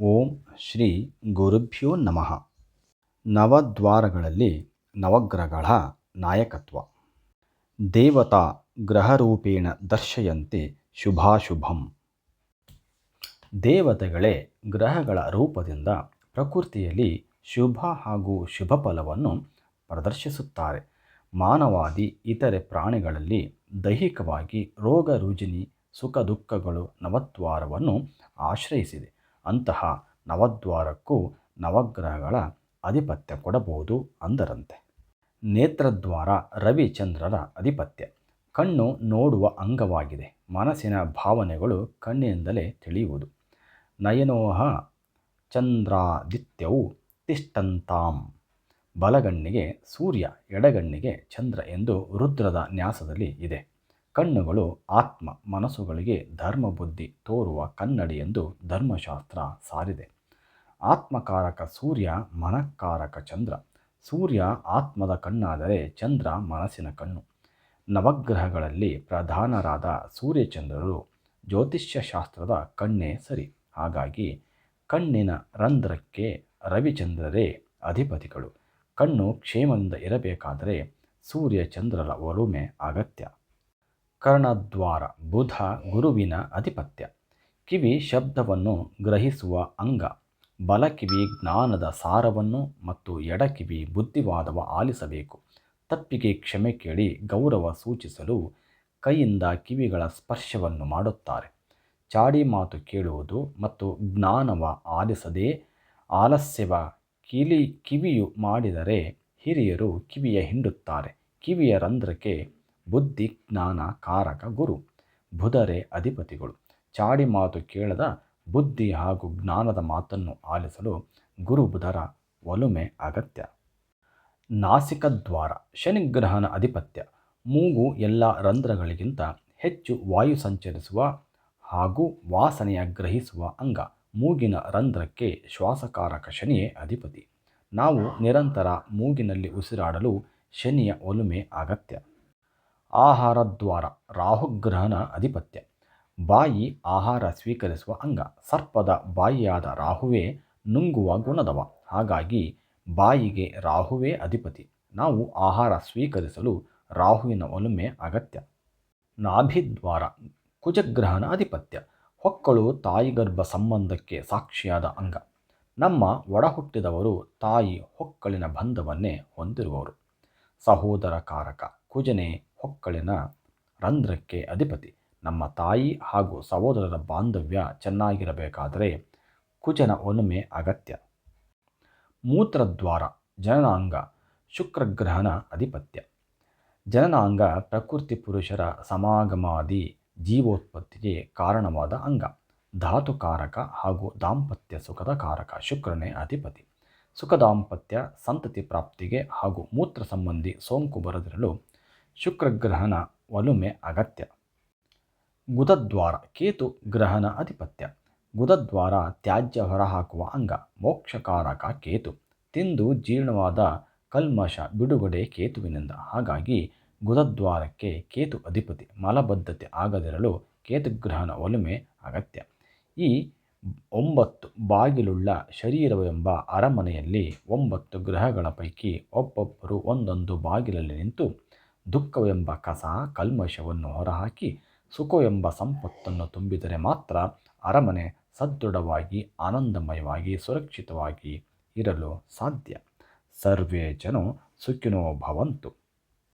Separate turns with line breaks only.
ಓಂ ಶ್ರೀ ಗುರುಭ್ಯೋ ನಮಃ. ನವದ್ವಾರಗಳಲ್ಲಿ ನವಗ್ರಹಗಳ ನಾಯಕತ್ವ. ದೇವತಾ ಗ್ರಹರೂಪೇಣ ದರ್ಶಯಂತೆ ಶುಭಾಶುಭಂ. ದೇವತೆಗಳೇ ಗ್ರಹಗಳ ರೂಪದಿಂದ ಪ್ರಕೃತಿಯಲ್ಲಿ ಶುಭ ಹಾಗೂ ಶುಭ ಫಲವನ್ನು ಪ್ರದರ್ಶಿಸುತ್ತಾರೆ. ಮಾನವಾದಿ ಇತರೆ ಪ್ರಾಣಿಗಳಲ್ಲಿ ದೈಹಿಕವಾಗಿ ರೋಗ ರುಜಿನಿ ಸುಖ ದುಃಖಗಳು ನವದ್ವಾರವನ್ನು ಆಶ್ರಯಿಸಿದೆ. ಅಂತಹ ನವದ್ವಾರಕ್ಕೂ ನವಗ್ರಹಗಳ ಅಧಿಪತ್ಯ ಕೊಡಬಹುದು ಅಂದರಂತೆ. ನೇತ್ರದ್ವಾರ ರವಿಚಂದ್ರರ ಅಧಿಪತ್ಯ. ಕಣ್ಣು ನೋಡುವ ಅಂಗವಾಗಿದೆ. ಮನಸ್ಸಿನ ಭಾವನೆಗಳು ಕಣ್ಣಿನಿಂದಲೇ ತಿಳಿಯುವುದು. ನಯನೋಹ ಚಂದ್ರಾದಿತ್ಯವು ತಿಷ್ಟಂತಾಂ. ಬಲಗಣ್ಣಿಗೆ ಸೂರ್ಯ, ಎಡಗಣ್ಣಿಗೆ ಚಂದ್ರ ಎಂದು ರುದ್ರದ ನ್ಯಾಸದಲ್ಲಿ ಇದೆ. ಕಣ್ಣುಗಳು ಆತ್ಮ, ಮನಸ್ಸುಗಳಿಗೆ ಧರ್ಮ ಬುದ್ಧಿ ತೋರುವ ಕನ್ನಡಿ ಎಂದು ಧರ್ಮಶಾಸ್ತ್ರ ಸಾರಿದೆ. ಆತ್ಮಕಾರಕ ಸೂರ್ಯ ಮನಕಾರಕ ಚಂದ್ರ. ಸೂರ್ಯ ಆತ್ಮದ ಕಣ್ಣಾದರೆ ಚಂದ್ರ ಮನಸ್ಸಿನ ಕಣ್ಣು. ನವಗ್ರಹಗಳಲ್ಲಿ ಪ್ರಧಾನರಾದ ಸೂರ್ಯಚಂದ್ರರು ಜ್ಯೋತಿಷ್ಯಶಾಸ್ತ್ರದ ಕಣ್ಣೇ ಸರಿ. ಹಾಗಾಗಿ ಕಣ್ಣಿನ ರಂಧ್ರಕ್ಕೆ ರವಿಚಂದ್ರರೇ ಅಧಿಪತಿಗಳು. ಕಣ್ಣು ಕ್ಷೇಮದಿಂದ ಇರಬೇಕಾದರೆ ಸೂರ್ಯ ಚಂದ್ರರ ಒಲುಮೆ ಅಗತ್ಯ. ಕರ್ಣದ್ವಾರ, ಬುಧ ಗುರುವಿನ ಅಧಿಪತ್ಯ. ಕಿವಿ ಶಬ್ದವನ್ನು ಗ್ರಹಿಸುವ ಅಂಗ. ಬಲ ಕಿವಿ ಜ್ಞಾನದ ಸಾರವನ್ನು ಮತ್ತು ಎಡ ಕಿವಿ ಬುದ್ಧಿವಾದವ ಆಲಿಸಬೇಕು. ತಪ್ಪಿಗೆ ಕ್ಷಮೆ ಕೇಳಿ ಗೌರವ ಸೂಚಿಸಲು ಕೈಯಿಂದ ಕಿವಿಗಳ ಸ್ಪರ್ಶವನ್ನು ಮಾಡುತ್ತಾರೆ. ಚಾಡಿ ಮಾತು ಕೇಳುವುದು ಮತ್ತು ಜ್ಞಾನವ ಆಲಿಸದೆ ಆಲಸ್ಯವ ಕಿಲಿ ಕಿವಿಯು ಮಾಡಿದರೆ ಹಿರಿಯರು ಕಿವಿಯ ಹಿಂಡುತ್ತಾರೆ. ಕಿವಿಯ ರಂಧ್ರಕ್ಕೆ ಬುದ್ಧಿ ಜ್ಞಾನ ಕಾರಕ ಗುರು ಬುಧರೇ ಅಧಿಪತಿಗಳು. ಚಾಡಿ ಮಾತು ಕೇಳದ ಬುದ್ಧಿ ಹಾಗೂ ಜ್ಞಾನದ ಮಾತನ್ನು ಆಲಿಸಲು ಗುರು ಬುಧರ ಒಲುಮೆ ಅಗತ್ಯ. ನಾಸಿಕದ್ವಾರ, ಶನಿಗ್ರಹನ ಅಧಿಪತ್ಯ. ಮೂಗು ಎಲ್ಲ ರಂಧ್ರಗಳಿಗಿಂತ ಹೆಚ್ಚು ವಾಯು ಸಂಚರಿಸುವ ಹಾಗೂ ವಾಸನೆಯ ಗ್ರಹಿಸುವ ಅಂಗ. ಮೂಗಿನ ರಂಧ್ರಕ್ಕೆ ಶ್ವಾಸಕಾರಕ ಶನಿಯೇ ಅಧಿಪತಿ. ನಾವು ನಿರಂತರ ಮೂಗಿನಲ್ಲಿ ಉಸಿರಾಡಲು ಶನಿಯ ಒಲುಮೆ ಅಗತ್ಯ. ಆಹಾರದ್ವಾರ, ರಾಹುಗ್ರಹನ ಅಧಿಪತ್ಯ. ಬಾಯಿ ಆಹಾರ ಸ್ವೀಕರಿಸುವ ಅಂಗ, ಸರ್ಪದ ಬಾಯಿಯಾದ ರಾಹುವೇ ನುಂಗುವ ಗುಣದವ. ಹಾಗಾಗಿ ಬಾಯಿಗೆ ರಾಹುವೇ ಅಧಿಪತಿ. ನಾವು ಆಹಾರ ಸ್ವೀಕರಿಸಲು ರಾಹುವಿನ ಒಲುಮೆ ಅಗತ್ಯ. ನಾಭಿದ್ವಾರ, ಕುಜಗ್ರಹನ ಅಧಿಪತ್ಯ. ಹೊಕ್ಕಳು ತಾಯಿ ಗರ್ಭ ಸಂಬಂಧಕ್ಕೆ ಸಾಕ್ಷಿಯಾದ ಅಂಗ. ನಮ್ಮ ಒಡಹುಟ್ಟಿದವರು ತಾಯಿ ಹೊಕ್ಕಳಿನ ಬಂಧವನ್ನೇ ಹೊಂದಿರುವವರು. ಸಹೋದರ ಕಾರಕ, ಕುಜನೆ ಹೊಕ್ಕಳಿನ ರಂಧ್ರಕ್ಕೆ ಅಧಿಪತಿ. ನಮ್ಮ ತಾಯಿ ಹಾಗೂ ಸಹೋದರರ ಬಾಂಧವ್ಯ ಚೆನ್ನಾಗಿರಬೇಕಾದರೆ ಕುಜನ ಒಲುಮೆ ಅಗತ್ಯ. ಮೂತ್ರದ್ವಾರ, ಜನನಾಂಗ, ಶುಕ್ರಗ್ರಹಣ ಅಧಿಪತ್ಯ. ಜನನಾಂಗ ಪ್ರಕೃತಿ ಪುರುಷರ ಸಮಾಗಮಾದಿ ಜೀವೋತ್ಪತ್ತಿಗೆ ಕಾರಣವಾದ ಅಂಗ. ಧಾತುಕಾರಕ ಹಾಗೂ ದಾಂಪತ್ಯ ಸುಖದ ಕಾರಕ ಶುಕ್ರನೇ ಅಧಿಪತಿ. ಸುಖ ದಾಂಪತ್ಯ ಸಂತತಿ ಪ್ರಾಪ್ತಿಗೆ ಹಾಗೂ ಮೂತ್ರ ಸಂಬಂಧಿ ಸೋಂಕು ಬರದಿರಲು ಶುಕ್ರಗ್ರಹನ ಒಲುಮೆ ಅಗತ್ಯ. ಗುದದ್ವಾರ ಕೇತು ಗ್ರಹಣ ಅಧಿಪತ್ಯ. ಗುದದ್ವಾರ ತ್ಯಾಜ್ಯ ಹೊರಹಾಕುವ ಅಂಗ. ಮೋಕ್ಷಕಾರಕ ಕೇತು. ತಿಂದು ಜೀರ್ಣವಾದ ಕಲ್ಮಶ ಬಿಡುಗಡೆ ಕೇತುವಿನಿಂದ. ಹಾಗಾಗಿ ಗುದದ್ವಾರಕ್ಕೆ ಕೇತು ಅಧಿಪತಿ. ಮಲಬದ್ಧತೆ ಆಗದಿರಲು ಕೇತುಗ್ರಹಣ ಒಲುಮೆ ಅಗತ್ಯ. ಈ ಒಂಬತ್ತು ಬಾಗಿಲುಳ್ಳ ಶರೀರವೆಂಬ ಅರಮನೆಯಲ್ಲಿ ಒಂಬತ್ತು ಗ್ರಹಗಳ ಪೈಕಿ ಒಬ್ಬೊಬ್ಬರು ಒಂದೊಂದು ಬಾಗಿಲಲ್ಲಿ ನಿಂತು ದುಃಖವೆಂಬ ಕಸ ಕಲ್ಮಶವನ್ನು ಹೊರಹಾಕಿ ಸುಖವೆಂಬ ಸಂಪತ್ತನ್ನು ತುಂಬಿದರೆ ಮಾತ್ರ ಅರಮನೆ ಸದೃಢವಾಗಿ, ಆನಂದಮಯವಾಗಿ, ಸುರಕ್ಷಿತವಾಗಿ ಇರಲು ಸಾಧ್ಯ. ಸರ್ವೇ ಜನ ಸುಖಿನೋ ಭವಂತು.